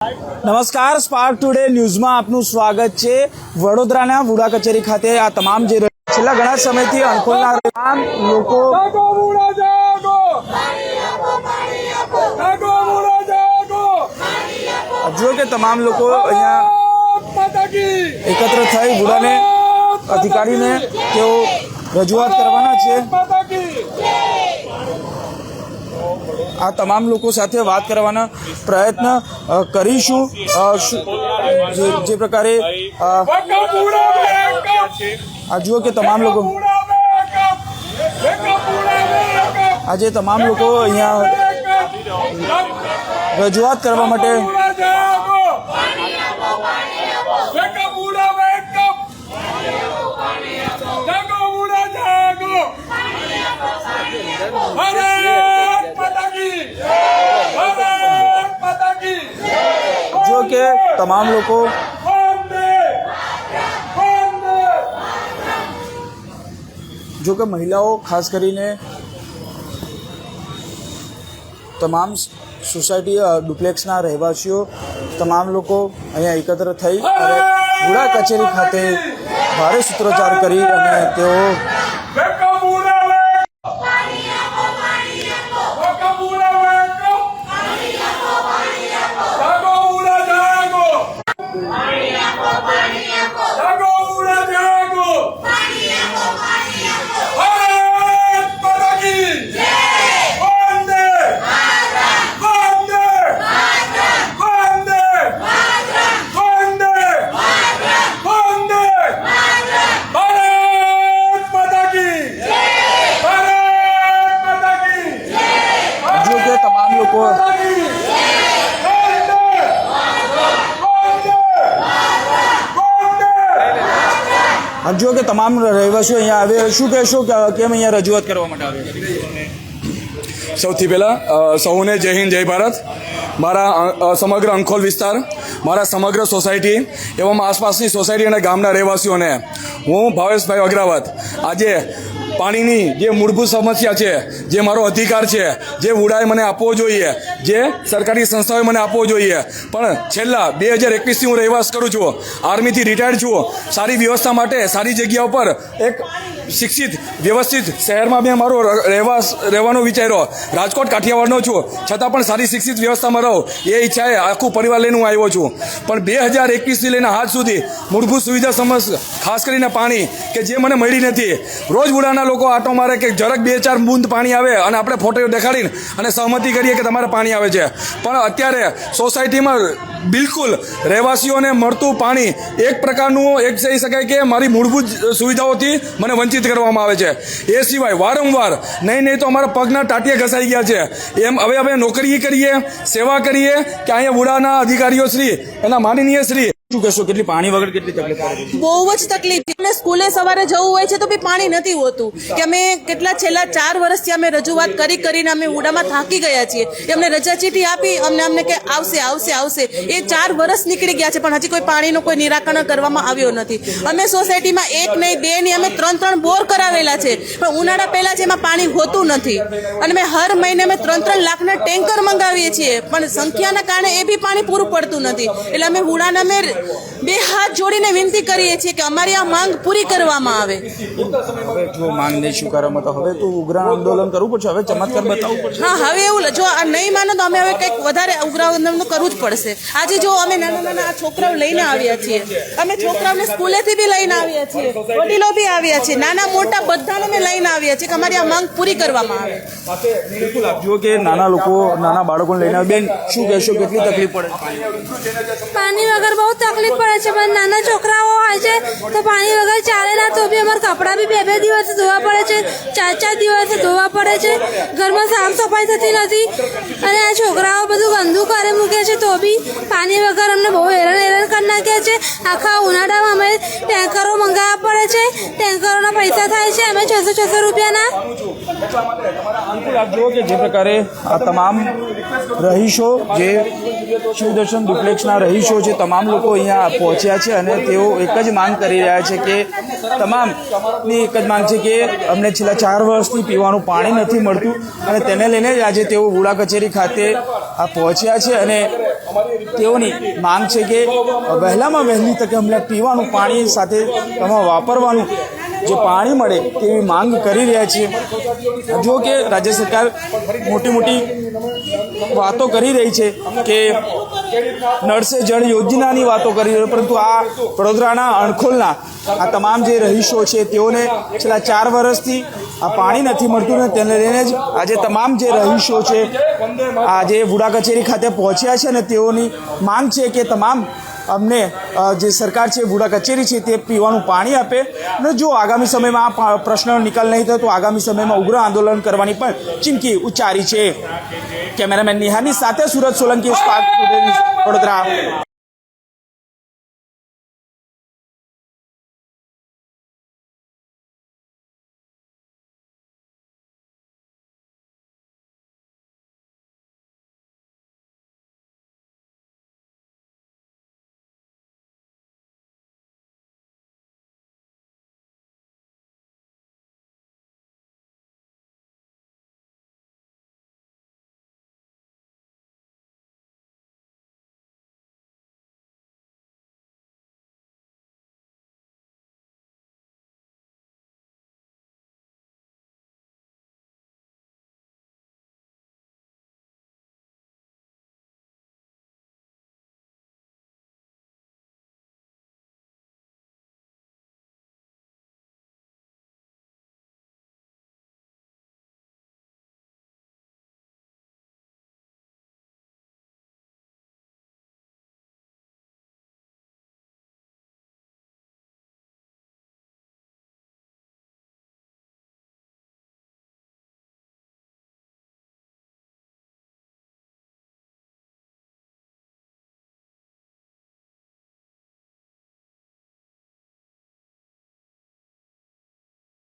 નમસ્કાર spark today ન્યૂઝમાં આપનું સ્વાગત છે. વડોદરાના વુડા કચેરી ખાતે આ તમામ જે છેલ્લા ઘણા સમયથી અણખોલના તમામ લોકો જુઓ કે તમામ લોકો અહીંયા એકત્ર થઈ વુડાને અધિકારીને તેઓ રજૂઆત કરવાના છે માતા કી આ તમામ લોકો સાથે વાત કરવાના પ્રયત્ન કરીશું. જે પ્રકારે આ જુઓ કે તમામ લોકો આજે તમામ લોકો અહીંયા રજૂઆત કરવા માટે તમામ લોકો જો કે મહિલાઓ ખાસ કરીને તમામ સોસાયટી ડુપ્લેક્સના રહેવાસીઓ તમામ લોકો અહીંયા એકત્ર થઈ અને ગુડા કચેરી ખાતે ભારે સૂત્રોચ્ચાર કરી અને તેઓ হবে જો કે તમામ રહેવાસીઓ અહીંયા આવે, શું કહેશો કે કેમ અહીંયા રજૂઆત કરવા માટે આવે? સૌથી પહેલાં સૌને જય હિન્દ, જય ભારત. મારા સમગ્ર અંખોલ વિસ્તાર, મારા સમગ્ર સોસાયટી એવામાં આસપાસની સોસાયટી અને ગામના રહેવાસીઓને હું ભાવેશભાઈ અગ્રાવત. આજે પાણીની જે મૂળભૂત સમસ્યા છે જે મારો અધિકાર છે, જે વુડાએ મને આપવો જોઈએ, જે સરકારી સંસ્થાઓએ મને આપવો જોઈએ. પણ છેલ્લા બે હજાર એકવીસથી હું રહેવાસ કરું છું, આર્મીથી રિટાયર્ડ છું. સારી વ્યવસ્થા માટે, સારી જગ્યા ઉપર એક શિક્ષિત, વ્યવસ્થિત શહેરમાં મેં મારો રહેવાસ, રહેવાનો વિચાર્યો. રાજકોટ કાઠિયાવાડનો છું. છતાં પણ સારી શિક્ષિત વ્યવસ્થામાં રહું. એ ઈચ્છાએ આખું પરિવાર લઈને હું આવ્યો છું. પણ બે હજાર એકવીસથી લઈને હાથ સુધી મૂળભૂત સુવિધા સમસ, ખાસ કરીને પાણી, કે જે મને મળી નથી. રોજ ઉડાના લોકો આટો મારે કે જરાક બે ચાર બૂંદ પાણી આવે અને આપણે ફોટો દેખાડીને અને સહમતિ કરીએ કે તમારે પાણી આવે છે. પણ અત્યારે સોસાયટીમાં બિલકુલ રહેવાસીઓને મળતું પાણી એક પ્રકારનું એક કહી શકાય કે મારી મૂળભૂત સુવિધાઓથી મને વંચિત કરવામાં આવે છે. એ સિવાય વારંવાર નહીં નહીં તો અમારા પગના ટાટિયા ઘસાઈ ગયા છે. એમ હવે અમે નોકરી કરીએ, સેવા કરીએ, કે અહીંયા વુડાના અધિકારીઓ શ્રી, એના માનનીય શ્રી શું કહેશો કેટલી પાણી વગર કેટલી તકલીફ બહુ જ તકલીફ. અમને સ્કૂલે સવારે જવું હોય છે તો બી પાણી નથી હોતું. કે અમે કેટલા છેલ્લા ચાર વર્ષથી અમે રજૂઆત કરી કરીને અમે ઉડામાં થાકી ગયા છીએ. કે અમને રજા ચીઠી આપી, અમને અમને કે આવશે આવશે આવશે. એ ચાર વર્ષ નીકળી ગયા છે, પણ હજી કોઈ પાણીનું કોઈ નિરાકરણ કરવામાં આવ્યો નથી. અમે સોસાયટીમાં એક નહીં, બે નહીં, અમે ત્રણ ત્રણ બોર કરાવેલા છે. પણ ઉનાળા પહેલાં એમાં પાણી હોતું નથી. અને અમે હર મહિને અમે ત્રણ ત્રણ લાખના ટેન્કર મંગાવીએ છીએ. પણ સંખ્યાના કારણે એ બી પાણી પૂરું પડતું નથી. એટલે અમે હુડાના અમે બે હાથ જોડીને વિનંતી કરીએ છીએ કે અમારી આ માંગ પૂરી કરવામાં આવે. હવે જો માંગ નહીં સ્વીકારવામાં તો હવે તો ઉગ્ર આંદોલન કરવું પડશે. હવે ચમત્કાર બતાવવું પડશે. હા હવે એવું લ- જો આ નહીં માનો તો અમે હવે કંઈક વધારે ઉગ્ર આંદોલન કરવું જ પડશે. આજે જો અમે નાના નાના આ છોકરાઓ લઈને આવ્યા છીએ અમે છોકરાઓને સ્કૂલેથી બી લઈને આવ્યા છીએ વડીલો બી આવ્યા છીએ નાના મોટા બધાને અમે લઈને આવ્યા છીએ કે અમારી આ માંગ પૂરી કરવામાં આવે. બિલકુલ આપ જુઓ કે નાના લોકો નાના બાળકોને લઈને બેન શું કહેશો? કેટલી તકલીફ પડે? પાણી વગર બહુ તકલીફ પડે છે. પણ નાના છોકરાઓ હોય છે, તો પાણી વગર ચાલે ના, તો બી અમારે કપડાં બી બે બે દિવસે ધોવા પડે છે, ચાર ચાર દિવસે ધોવા પડે છે. ઘરમાં સાફ સફાઈ થતી નથી. અને આ છોકરાઓ બધું ગંદુ કરે મૂકે છે, તો બી પાણી વગર અમને બહુ હેરાન હેરાન કરી નાખ્યા છે. આખા ઉનાળામાં અમે ટેન્કરો મંગાવવા પડે છે. ટેન્કરોના પૈસા થાય છે, અમે છસો છસો રૂપિયાના. જે પ્રકારે આ તમામ રહીશો જે શિવદર્શન ડુપ્લેક્સના રહીશો છે, તમામ લોકો અહીંયા પહોંચ્યા છે અને તેઓ એક જ માંગ કરી રહ્યા છે કે તમામની એક જ માંગ છે કે અમને છેલ્લા ચાર વર્ષથી પીવાનું પાણી નથી મળતું અને તેને લઈને જ આજે તેઓ વુડા કચેરી ખાતે આ પહોંચ્યા છે અને તેઓની માંગ છે કે વહેલામાં વહેલી તકે અમને પીવાનું પાણી સાથે એમાં વાપરવાનું જે પાણી મળે તેવી માંગ કરી રહ્યા છીએ. જો કે રાજ્ય સરકાર મોટી મોટી વાતો કરી રહી છે કે નળ જળ યોજનાની વાતો કરી રહ્યો, પરંતુ આ વડોદરાના અણખોલના, આ તમામ જે રહીશો છે, તેઓને છેલ્લા ચાર વર્ષથી આ પાણી નથી મળતું ને તેને લઈને જ આજે તમામ જે રહીશો છે આજે વુડા કચેરી ખાતે પહોંચ્યા છે ને તેઓની માંગ છે કે તમામ અમને જે સરકાર છે બુડા કચેરી છે, તે પીવાનું પાણી આપે. અને જો આગામી સમયમાં આ પ્રશ્નનો નિકાલ નહીં થાય, તો આગામી સમયમાં ઉગ્ર આંદોલન કરવાની પણ ચીમકી ઉચ્ચારી છે. કેમેરામેન નિહાની સાથે સુરત સોલંકી વડોદરા.